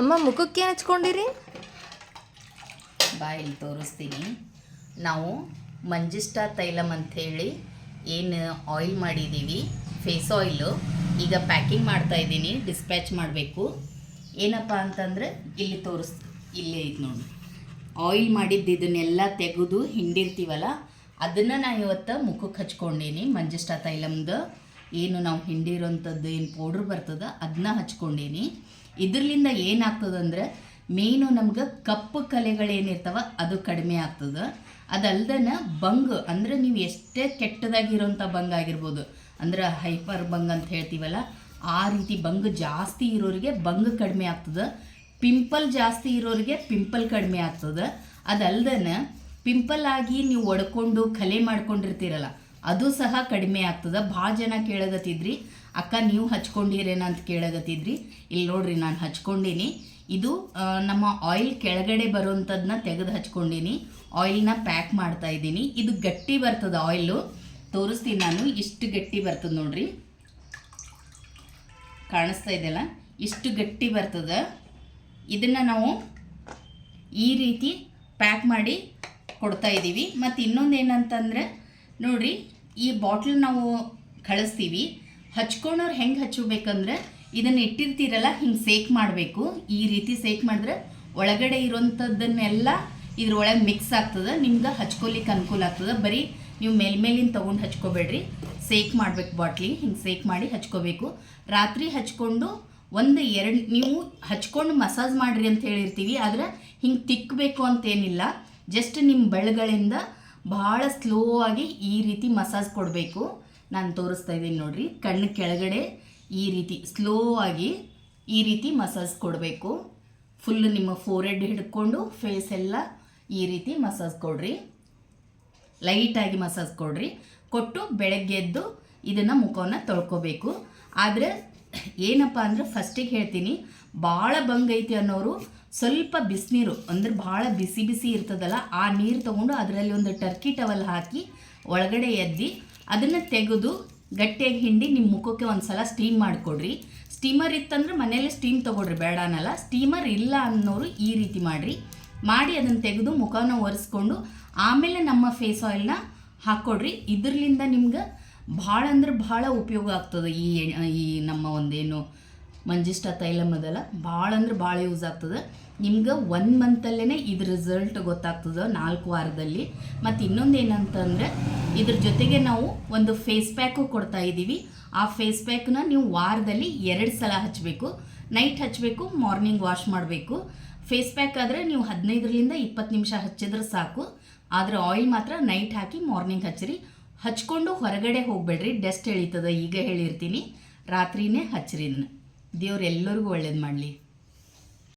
ಅಮ್ಮ, ಮುಖಕ್ಕೆ ಹಚ್ಕೊಂಡಿರಿ? ಬಾಯಲ್ಲಿ ತೋರಿಸ್ತೀನಿ. ನಾವು ಮಂಜಿಷ್ಟ ತೈಲಮ್ ಅಂಥೇಳಿ ಏನು ಆಯಿಲ್ ಮಾಡಿದ್ದೀವಿ ಫೇಸ್ ಆಯಿಲು ಈಗ ಪ್ಯಾಕಿಂಗ್ ಮಾಡ್ತಾ ಇದ್ದೀನಿ ಡಿಸ್ಪ್ಯಾಚ್ ಮಾಡಬೇಕು. ಏನಪ್ಪ ಅಂತಂದರೆ, ಇಲ್ಲಿ ತೋರಿಸ್, ಇಲ್ಲೇ ಇದು ನೋಡಿ. ಆಯಿಲ್ ಮಾಡಿದ್ದು ಇದನ್ನೆಲ್ಲ ತೆಗೆದು ಹಿಂಡಿರ್ತೀವಲ್ಲ, ಅದನ್ನು ನಾನು ಇವತ್ತು ಮುಖಕ್ಕೆ ಹಚ್ಕೊಂಡೀನಿ ಮಂಜಿಷ್ಟ ತೈಲಮ್ದು. ಏನು ನಾವು ಹಿಂಡಿರೋಂಥದ್ದು ಏನು ಪೌಡ್ರ್ ಬರ್ತದ ಅದನ್ನ ಹಚ್ಕೊಂಡೇನಿ. ಇದರಿಂದ ಏನಾಗ್ತದಂದ್ರೆ ಮೇನು ನಮ್ಗೆ ಕಪ್ಪು ಕಲೆಗಳೇನಿರ್ತಾವ ಅದು ಕಡಿಮೆ ಆಗ್ತದೆ. ಅದಲ್ದನ ಬಂಗ್ ಅಂದ್ರೆ ನೀವು ಎಷ್ಟೇ ಕೆಟ್ಟದಾಗಿರೋಂಥ ಬಂಗ್ ಆಗಿರ್ಬೋದು. ಅಂದ್ರೆ ಹೈಪರ್ ಬಂಗ್ ಅಂತ ಹೇಳ್ತೀವಲ್ಲ, ಆ ರೀತಿ ಬಂಗ್ ಜಾಸ್ತಿ ಇರೋರಿಗೆ ಬಂಗ್ ಕಡಿಮೆ ಆಗ್ತದೆ. ಪಿಂಪಲ್ ಜಾಸ್ತಿ ಇರೋರಿಗೆ ಪಿಂಪಲ್ ಕಡಿಮೆ ಆಗ್ತದೆ. ಅದಲ್ದನ ಪಿಂಪಲ್ ಆಗಿ ನೀವು ಒಡ್ಕೊಂಡು ಕಲೆ ಮಾಡ್ಕೊಂಡಿರ್ತೀರಲ್ಲ ಅದು ಸಹ ಕಡಿಮೆ ಆಗ್ತದೆ. ಭಾಳ ಜನ ಕೇಳಗತ್ತಿದ್ರಿ. ಅಕ್ಕ, ನೀವು ಹಚ್ಕೊಂಡಿರೇನ ಅಂತ ಕೇಳಗತ್ತಿದ್ರಿ. ಇಲ್ಲಿ ನೋಡ್ರಿ, ನಾನು ಹಚ್ಕೊಂಡೀನಿ. ಇದು ನಮ್ಮ ಆಯಿಲ್ ಕೆಳಗಡೆ ಬರುವಂಥದ್ದನ್ನ ತೆಗೆದು ಹಚ್ಕೊಂಡೀನಿ. ಆಯಿಲ್ನ ಪ್ಯಾಕ್ ಮಾಡ್ತಾ ಇದ್ದೀನಿ. ಇದು ಗಟ್ಟಿ ಬರ್ತದೆ ಆಯಿಲು ತೋರಿಸ್ತೀನಿ ನಾನು. ಇಷ್ಟು ಗಟ್ಟಿ ಬರ್ತದೆ ನೋಡ್ರಿ. ಕಾಣಿಸ್ತಾ ಇದೆಯಲ್ಲ? ಇಷ್ಟು ಗಟ್ಟಿ ಬರ್ತದೆ. ಇದನ್ನು ನಾವು ಈ ರೀತಿ ಪ್ಯಾಕ್ ಮಾಡಿ ಕೊಡ್ತಾ ಇದ್ದೀವಿ ಮತ್ತು ಇನ್ನೊಂದು ಏನಂತಂದರೆ ನೋಡ್ರಿ, ಈ ಬಾಟ್ಲ್ ನಾವು ಕಳಿಸ್ತೀವಿ. ಹಚ್ಕೊಂಡವ್ರು ಹೆಂಗೆ ಹಚ್ಚಬೇಕಂದ್ರೆ ಇದನ್ನು ಇಟ್ಟಿರ್ತೀರಲ್ಲ, ಹಿಂಗೆ ಸೇಕ್ ಮಾಡಬೇಕು. ಈ ರೀತಿ ಸೇಕ್ ಮಾಡಿದ್ರೆ ಒಳಗಡೆ ಇರೋಂಥದ್ದನ್ನೆಲ್ಲ ಇದ್ರೊಳಗೆ ಮಿಕ್ಸ್ ಆಗ್ತದೆ, ನಿಮ್ಗೆ ಹಚ್ಕೊಲಿಕ್ಕೆ ಅನುಕೂಲ ಆಗ್ತದೆ. ಬರೀ ನೀವು ಮೇಲ್ಮೇಲಿನ ತೊಗೊಂಡು ಹಚ್ಕೋಬೇಡ್ರಿ. ಸೇಕ್ ಮಾಡ್ಬೇಕು ಬಾಟ್ಲಿ ಹಿಂಗೆ ಸೇಕ್ ಮಾಡಿ ಹಚ್ಕೋಬೇಕು. ರಾತ್ರಿ ಹಚ್ಕೊಂಡು ಒಂದು ಎರಡು, ನೀವು ಹಚ್ಕೊಂಡು ಮಸಾಜ್ ಮಾಡಿರಿ ಅಂತ ಹೇಳಿರ್ತೀವಿ, ಆದರೆ ಹಿಂಗೆ ತಿಕ್ಕಬೇಕು ಅಂತೇನಿಲ್ಲ ಜಸ್ಟ್ ನಿಮ್ಮ ಬೆಳಗಳಿಂದ ಭಾಳ ಸ್ಲೋ ಆಗಿ ಈ ರೀತಿ ಮಸಾಜ್ ಕೊಡಬೇಕು. ನಾನು ತೋರಿಸ್ತಾ ಇದ್ದೀನಿ ನೋಡಿರಿ. ಕಣ್ಣು ಕೆಳಗಡೆ ಈ ರೀತಿ ಸ್ಲೋ ಆಗಿ ಈ ರೀತಿ ಮಸಾಜ್ ಕೊಡಬೇಕು. ಫುಲ್ ನಿಮ್ಮ ಫೋರೆಡ್ ಹಿಡ್ಕೊಂಡು ಫೇಸ್ ಎಲ್ಲ ಈ ರೀತಿ ಮಸಾಜ್ ಕೊಡ್ರಿ. ಲೈಟಾಗಿ ಮಸಾಜ್ ಕೊಡ್ರಿ. ಕೊಟ್ಟು ಬೆಳಗ್ಗೆ ಎದ್ದು ಇದನ್ನು ಮುಖವನ್ನು ತೊಳ್ಕೊಬೇಕು. ಆದರೆ ಏನಪ್ಪ ಅಂದರೆ ಫಸ್ಟಿಗೆ ಹೇಳ್ತೀನಿ ಭಾಳ ಬಂಗೈತಿ ಅನ್ನೋರು ಸ್ವಲ್ಪ ಬಿಸಿನೀರು ಅಂದ್ರೆ ಭಾಳ ಬಿಸಿ ಬಿಸಿ ಇರ್ತದಲ್ಲ, ಆ ನೀರು ತಗೊಂಡು ಅದರಲ್ಲಿ ಒಂದು ಟರ್ಕಿ ಟವಲ್ ಹಾಕಿ ಒಳಗಡೆ ಎದ್ದಿ ಅದನ್ನು ತೆಗೆದು ಗಟ್ಟಿಯಾಗಿ ಹಿಂಡಿ ನಿಮ್ಮ ಮುಖಕ್ಕೆ ಒಂದು ಸಲ ಸ್ಟೀಮ್ ಮಾಡಿಕೊಡ್ರಿ. ಸ್ಟೀಮರ್ ಇತ್ತಂದ್ರೆ ಮನೇಲಿ ಸ್ಟೀಮ್ ತಗೊಳ್ರಿ ಬೇಡ ಅನ್ನಲ್ಲ ಸ್ಟೀಮರ್ ಇಲ್ಲ ಅನ್ನೋರು ಈ ರೀತಿ ಮಾಡಿರಿ. ಮಾಡಿ ಅದನ್ನು ತೆಗೆದು ಮುಖನ ಒರೆಸ್ಕೊಂಡು ಆಮೇಲೆ ನಮ್ಮ ಫೇಸ್ ಆಯಿಲ್ನ ಹಾಕ್ಕೊಡ್ರಿ ಇದರಿಂದ ನಿಮ್ಗೆ ಭಾಳ ಅಂದ್ರೆ ಭಾಳ ಉಪಯೋಗ ಆಗ್ತದೆ ಈ ಈ ನಮ್ಮ ಒಂದೇನು ಮಂಜಿಷ್ಟ ತೈಲಮ್ ಅದಲ್ಲ ಭಾಳ ಅಂದ್ರೆ ಭಾಳ ಯೂಸ್ ಆಗ್ತದೆ. ನಿಮ್ಗೆ ಒನ್ ಮಂತಲ್ಲೇ ಇದ್ರ ರಿಸಲ್ಟ್ ಗೊತ್ತಾಗ್ತದೆ ನಾಲ್ಕು ವಾರದಲ್ಲಿ. ಮತ್ತು ಇನ್ನೊಂದು ಏನಂತಂದರೆ ಇದ್ರ ಜೊತೆಗೆ ನಾವು ಒಂದು ಫೇಸ್ ಪ್ಯಾಕು ಕೊಡ್ತಾ ಇದ್ದೀವಿ. ಆ ಫೇಸ್ ಪ್ಯಾಕ್ನ ನೀವು ವಾರದಲ್ಲಿ ಎರಡು ಸಲ ಹಚ್ಚಬೇಕು ನೈಟ್ ಹಚ್ಚಬೇಕು ಮಾರ್ನಿಂಗ್ ವಾಶ್ ಮಾಡಬೇಕು. ಫೇಸ್ ಪ್ಯಾಕ್ ಆದರೆ ನೀವು ಹದಿನೈದರಿಂದ ಇಪ್ಪತ್ತು ನಿಮಿಷ ಹಚ್ಚಿದ್ರೆ ಸಾಕು. ಆದರೆ ಆಯಿಲ್ ಮಾತ್ರ ನೈಟ್ ಹಾಕಿ ಮಾರ್ನಿಂಗ್ ಹಚ್ಚಿರಿ. ಹಚ್ಕೊಂಡು ಹೊರಗಡೆ ಹೋಗಬೇಡ್ರಿ ಡಸ್ಟ್ ಎಳೀತದ ಈಗ ಹೇಳಿರ್ತೀನಿ. ರಾತ್ರಿನೇ ಹಚ್ಚಿರಿ ದೇವ್ರು ಎಲ್ಲರಿಗೂ ಒಳ್ಳೇದು ಮಾಡಲಿ.